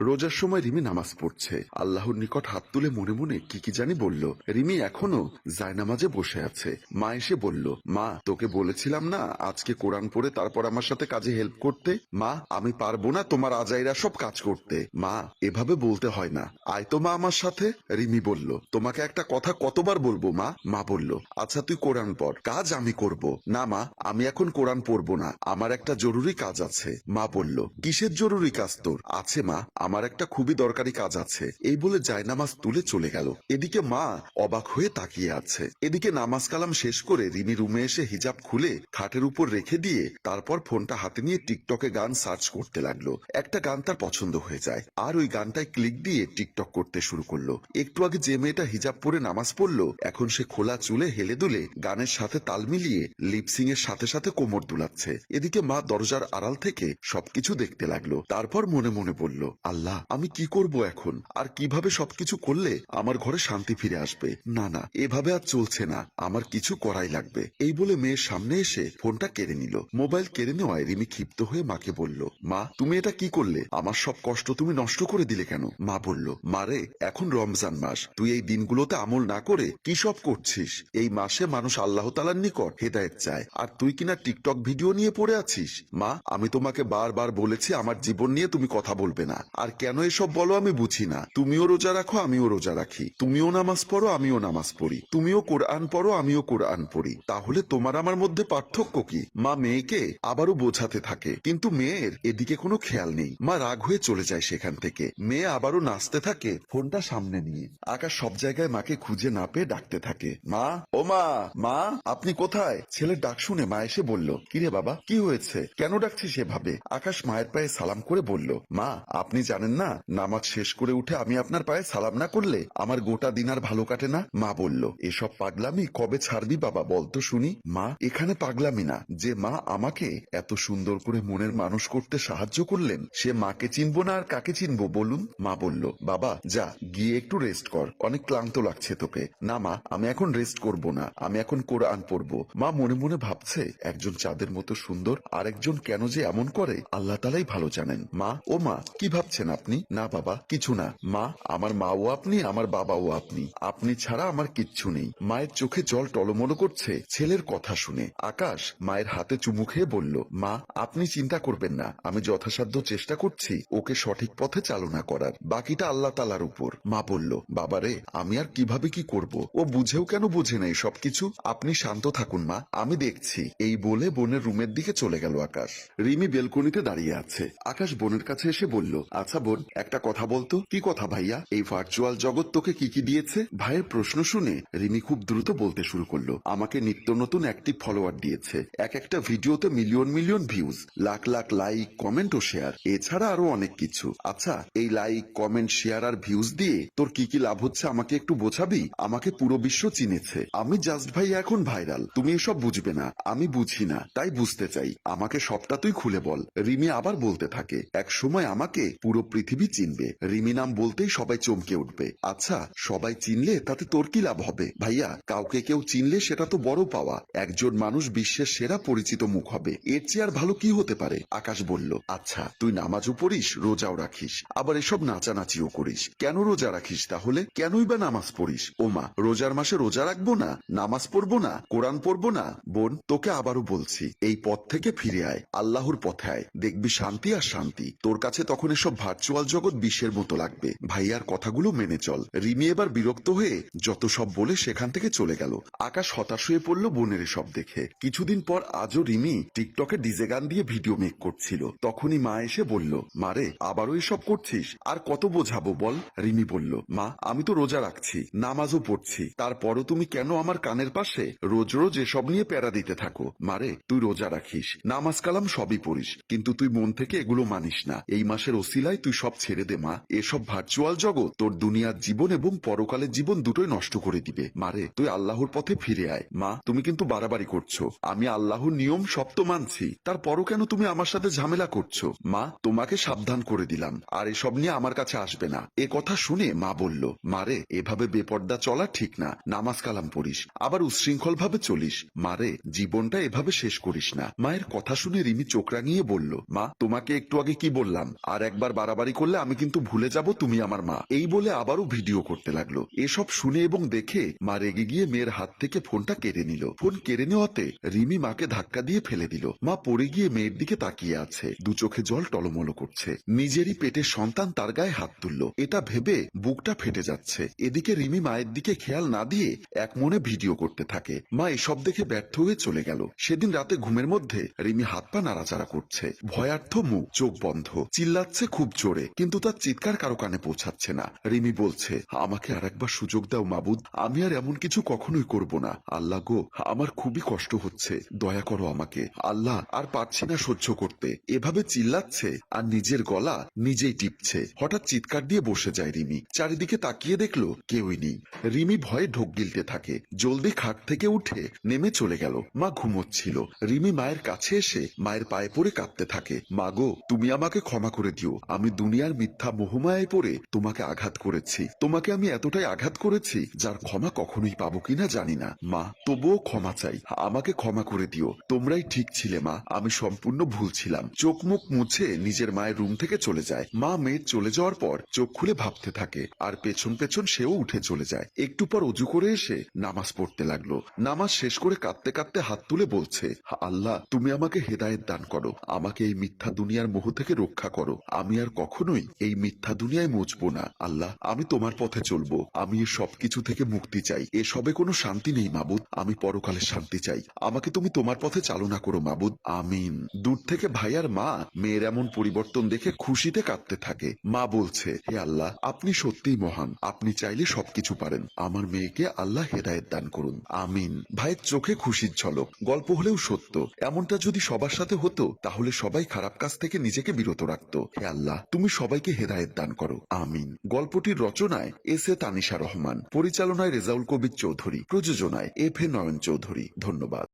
রোজার সময় রিমি নামাজ পড়ছে। আল্লাহর নিকট হাত তুলে মনে মনে কি কি জানি বলল। রিমি এখনও জায়নামাজে বসে আছে। মা এসে বলল, মা, তোকে বলেছিলাম না আজকে কোরআন পড়ে তারপর আমার সাথে কাজে হেল্প করতে? মা, আমি পারব না তোমার আজাইরা সব কাজ করতে। মা, এভাবে বলতে হয় না। আয় তো মা আমার সাথে। রিমি বলল, তোমাকে একটা কথা কতবার বলব মা? মা বলল আচ্ছা তুই কোরআন পড়। কাজ আমি করব। না মা, আমি এখন কোরআন পড়ব না। আমার একটা জরুরি কাজ আছে। মা বলল, কিসের জরুরি কাজ তোর? আছে মা আমার একটা খুবই দরকারি কাজ আছে। এই বলে জায়নামাজ তুলে চলে গেল। এদিকে মা অবাক হয়ে তাকিয়ে আছে। এদিকে নামাজ কালাম শেষ করে রিমি রুমে এসে হিজাব খুলে খাটের উপর রেখে দিয়ে তারপর ফোনটা হাতে নিয়ে টিকটকে গান সার্চ করতে লাগল। একটা গান তার পছন্দ হয়ে যায়। আর ওই গানটায় ক্লিক দিয়ে টিকটক করতে শুরু করল। একটু আগে যে মেয়েটা হিজাব পরে নামাজ পড়ল, এখন সে খোলা চুলে হেলে দুলে গানের সাথে তাল মিলিয়ে লিপসিং এর সাথে সাথে কোমর দুলাচ্ছে। এদিকে মা দরজার আড়াল থেকে সবকিছু দেখতে লাগল। তারপর মনে মনে বলল, আল্লাহ আমি কি করব এখন? আর কীভাবে সবকিছু করলে আমার ঘরে শান্তি ফিরে আসবে? না না, এভাবে আর চলছে না। আমার কিছু করাই লাগবে। এই বলে মেয়ের সামনে এসে ফোনটা কেড়ে নিল। মোবাইল কেড়ে নেওয়ায় রিমি ক্ষিপ্ত হয়ে মাকে বলল, মা, তুমি এটা কি করলে? আমার সব কষ্ট তুমি নষ্ট করে দিলে কেন? মা বলল মারে এখন রমজান মাস। তুই এই দিনগুলোতে আমল না করে কি সব করছিস? এই মাসে মানুষ আল্লাহ তালার নিকট হেদায়েত চায়। আর তুই কিনা টিকটক ভিডিও নিয়ে পড়ে আছিস? মা, আমি তোমাকে বারবার বলেছি আমার জীবন নিয়ে তুমি কথা বলবে না। আর কেন এসব বলো আমি বুঝি না। তুমিও রোজা রাখো, আমিও রোজা রাখি। তুমিও নামাজ পড়ো, আমিও নামাজ পড়ি। তুমিও কোরআন পড়ো, আমিও কোরআন পড়ি। তাহলে তোমার আমার মধ্যে পার্থক্য কি? মা মেয়েকে আবারও বোঝাতে থাকে, কিন্তু মেয়ের এদিকে কোনো খেয়াল নেই। মা রাগ হয়ে চলে যায় সেখান থেকে। মেয়ে আবারও নাচতে থাকে, ফোনটা সামনে নিয়ে। আকাশ সব জায়গায় মাকে খুঁজে না পেয়ে ডাকতে থাকে। মা, ও মা মা, আপনি কোথায়? ছেলের ডাক শুনে মা এসে বলল, কিরে বাবা, কি হয়েছে? কেন ডাকছিস এভাবে? আকাশ মায়ের পায়ে সালাম করে বলল, মা, আপনি জানেন না? নামাজ শেষ করে উঠে আমি আপনার পায়ে সালাম না করলে আমার গোটা দিন আর ভালো কাটে না? মা বলল, এসব পাগলামি কবে ছাড়বি বাবা? বলতো শুনি। মা, এখানে পাগলামি না। যে মা আমাকে এত সুন্দর করে মনের মানুষ করতে সাহায্য করলেন, সে মাকে চিনবো না আর কাকে চিনবো বলুন? মা বলল, বাবা, যা, গিয়ে একটু রেস্ট কর। অনেক ক্লান্ত লাগছে তোকে। না মা, আমি এখন রেস্ট করব না। আমি এখন কোরআন পড়ব। মা মনে মনে ভাবছে, একজন চাঁদের মতো সুন্দর আর একজন কেন যে এমন করে? আল্লাহ তালাই ভালো জানেন। মা, ও মা, কি ভাবছেন আপনি? না, বাবা, কিছু না। মা, আমার মাও আপনি, আমার বাবাও আপনি। আপনি ছাড়া আমার কিচ্ছু নেই। মায়ের চোখে জল টলমলো করছে, ছেলের কথা শুনে। আকাশ মায়ের হাতে চুমু খেয়ে বলল, মা, আপনি চিন্তা করবেন না। আমি যথাসাধ্য চেষ্টা করছি ওকে সঠিক পথে চালনা করার। বাকিটা আল্লাহ তালার উপর। মা বলল বাবারে আমি আর কীভাবে কি করব? ও বুঝেও কেন বুঝে নেই সবকিছু আপনি শান্ত থাকুন, মা, আমি দেখছি। এই বলে বোনের রুমের দিকে চলে গেল আকাশ। রিমি বেলকনিতে দাঁড়িয়ে আছে। আকাশ বোনের কাছে এসে বলল আচ্ছা বোন, একটা কথা বলতো? কি কথা ভাইয়া? এই ভার্চুয়াল জগৎ তোকে কি কি দিয়েছে? ভাইয়ের প্রশ্ন শুনে রিমি খুব দ্রুত বলতে শুরু করল। আমাকে নিত্য নতুন অ্যাক্টিভ ফলোয়ার দিয়েছে। এক একটা ভিডিওতে million million views lakh lakh like comment ও শেয়ার এছাড়া আরও অনেক কিছু। আচ্ছা এই লাইক কমেন্ট শেয়ার আর ভিউজ দিয়ে তোর কি কি লাভ হচ্ছে আমাকে একটু বোঝাবি? আমাকে পুরো বিশ্ব চিনেছে। আমি জাস্ট ভাই এখন ভাইরাল তুমি এসব বুঝবে না। আমি বুঝি না। তাই বুঝতে চাই। আমাকে সবটা তুই খুলে বল। রিমি আবার বলতে থাকে। এক সময় আমাকে পুরো পৃথিবী চিনবে। রিমি নাম বলতেই সবাই চমকে উঠবে। আচ্ছা সবাই চিনলে তাতে তোর কি লাভ হবে? ভাইয়া, কাউকে কেউ চিনলে সেটা তো বড় পাওয়া। একজন মানুষ বিশ্বের সেরা পরিচিত মুখ হবে। এর চেয়ে আর ভালো কি হতে পারে? আকাশ বলল আচ্ছা তুই নামাজও পড়িস, রোজাও রাখিস। আবার এসব নাচানাচিও করিস। কেন রোজা রাখিস তাহলে? কেনই বা নামাজ পড়িস? ও মা, রোজার মাসে রোজা রাখব না? নামাজ পড়ব না? কোরআন পড়ব না? বোন, তোকে আবারও বলছি, এই পথ থেকে ফিরে আয়। আল্লাহর পথে আয়। দেখবি শান্তি আর শান্তি। তোর কাছে তখন এসব ভার্চুয়াল জগৎ বিশ্বের মতো লাগবে। ভাইয়ার কথাগুলো মেনে চল। রিমি এবার বিরক্ত হয়ে যত সব বলে সেখান থেকে চলে গেল। আকাশ হতাশ হয়ে পড়ল বোনের সব দেখে। কিছুদিন পর আজও রিমি টিকটকে ডিজে গান দিয়ে ভিডিও মেক করছিল। তখনই মা এসে বলল মারে আবারও এসব করছিস? আর কত বোঝাবো বল? রিমি বলল, মা, আমি তো রোজা রাখছি, নামাজও পড়ছি। তারপরও তুমি কেন আমার কানের পাশে রোজ রোজ এসব নিয়ে প্যারা দিতে থাকো? মারে তুই রোজা রাখিস, নামাজ কালাম সবই পড়িস, কিন্তু তুই মন থেকে এগুলো মানিস না। এই মাসের ওসিলায় তুই সব ছেড়ে দে, মা। এসব ভার্চুয়াল জগৎ তোর দুনিয়ার জীবন এবং পরকালের জীবন দুটোই নষ্ট করে দিবে। মারে তুই আল্লাহর পথে ফিরে আয়। মা, তুমি কিন্তু বাড়াবাড়ি করছ। আমি আল্লাহর নিয়ম সব তো মানছি। তারপরও কেন তুমি আমার সাথে ঝামেলা করছ? মা, তোমাকে সাবধান করে দিলাম। আর এসব নিয়ে আমার কাছে আসবে না। এ কথা শুনে মা বলল মারে এভাবে বেপর্দা চলা ঠিক না। নামাজ কালাম পড়িস। আবার উচ্ছৃঙ্খল ভাবে চলিস মারে জীবনটা এভাবে শেষ করিস না। মায়ের কথা শুনে রিমি চোখ রাঙিয়ে বলল, মা, তোমাকে একটু আগে কি বললাম? আর একবার বাড়াবাড়ি করলে আমি কিন্তু ভুলে যাব তুমি আমার মা। এই বলে আবারও ভিডিও করতে লাগল। এসব শুনে এবং দেখে মা রেগে গিয়ে মেয়ের হাত থেকে ফোনটা কেড়ে নিল। ফোন কেড়ে নেওয়াতে রিমি মাকে ধাক্কা দিয়ে ফেলে দিল। মা পড়ে গিয়ে মেয়ের দিকে তাকিয়ে আছে। দু চোখে জল টলমলো করছে। নিজেরই পেটের সন্তান তার গায়ে হাত তুলল। এটা ভেবে বুকটা ফেটে যাচ্ছে। এদিকে রিমি মায়ের দিকে খেয়াল না দিয়ে এক মনে ভিডিও করতে থাকে। মা এসব দেখে ব্যর্থ হয়ে চলে গেল। সেদিন রাতে ঘুমের মধ্যে রিমি হাত পা নাড়াচাড়া করছে। ভয়ার্থ মুখ, চোখ বন্ধ। চিল্লাচ্ছে খুব জোরে কিন্তু তার চিৎকার কারও কানে পৌঁছাচ্ছে না। রিমি বলছে, আমাকে আর একবার সুযোগ দাও, মাবুদ। আমি আর এমন কিছু কখনোই করব না। আল্লাহ গো, আমার খুবই কষ্ট হচ্ছে। দয়া করো আমাকে। আল্লাহ, আর পারছি না সহ্য করতে। এভাবে চিল্লাচ্ছে আর নিজের গলা নিজেই টিপছে। হঠাৎ চিৎকার দিয়ে বসে যায় রিমি। চারিদিকে তাকিয়ে দেখল কেউই নেই। রিমি ভয়ে ঢোক গিলতে থাকে। জলদি খাট থেকে উঠে নেমে চলে গেল। মা ঘুমোচ্ছিল। রিমি মায়ের কাছে এসে মায়ের পায়ে পড়ে কাঁদতে থাকে। মা গো, তুমি আমাকে ক্ষমা করে দিও। আমি দুনিয়ার মিথ্যা মোহমায় পড়ে তোমাকে আঘাত করেছি। তোমাকে আমি এতটাই আঘাত করেছি, যার ক্ষমা কখনোই পাবো কিনা জানি না। মা, তবুও ক্ষমা চাই। আমাকে ক্ষমা করে দিও। তোমরাই ঠিক ছিলে, মা। আমি সম্পূর্ণ ভুল ছিলাম। চোখ মুখ মুছে নিজের মায়ের রুম থেকে চলে যায়। মা মেয়ের চলে যাওয়ার পর চোখ খুলে ভাবতে থাকে, আর পেছন পেছন সেও উঠে চলে যায়। একটু পর অজু করে এসে নামাজ পড়তে লাগল। নামাজ শেষ করে কাঁদতে কাঁদতে হাত তুলে বলছে, আল্লাহ, তুমি আমাকে হেদায়েত দান করো। আমাকে এই মিথ্যা দুনিয়ার মোহ থেকে রক্ষা করো। আমি আর কখনোই এই মিথ্যা দুনিয়ায় মুচবো না। আল্লাহ, আমি তোমার পথে চলবো। আমি সবকিছু থেকে মুক্তি চাই। এসবে কোনো শান্তি নেই, মাবুদ। আমি পরকালে শান্তি চাই। আমাকে তুমি তোমার পথে চালনা করো, মাবুদ। আমিন। দূর থেকে ভাই আর মা, মেয়ের এমন পরিবর্তন দেখে খুশিতে কাঁদতে থাকে। মা বলছে, হে আল্লাহ, আপনি সত্যিই মহান। আপনি চাইলে সবকিছু পারেন। আমার মেয়েকে আল্লাহ হেদায়েত দান করুন। আমিন। ভাইয়ের চোখে খুশির ঝলক। গল্প হলেও সত্য। এমনটা যদি সবার সাথে হতো, তাহলে সবাই খারাপ কাজ থেকে নিজেকে বিরত রাখত। হে আল্লাহ তুমি সবাইকে হেদায়ত দান করো। আমিন। গল্পটির রচনায় এস এ তানিশা রহমান, পরিচালনায় রেজাউল কবির চৌধুরী, প্রযোজনায় এফ এ নয়ন চৌধুরী। ধন্যবাদ।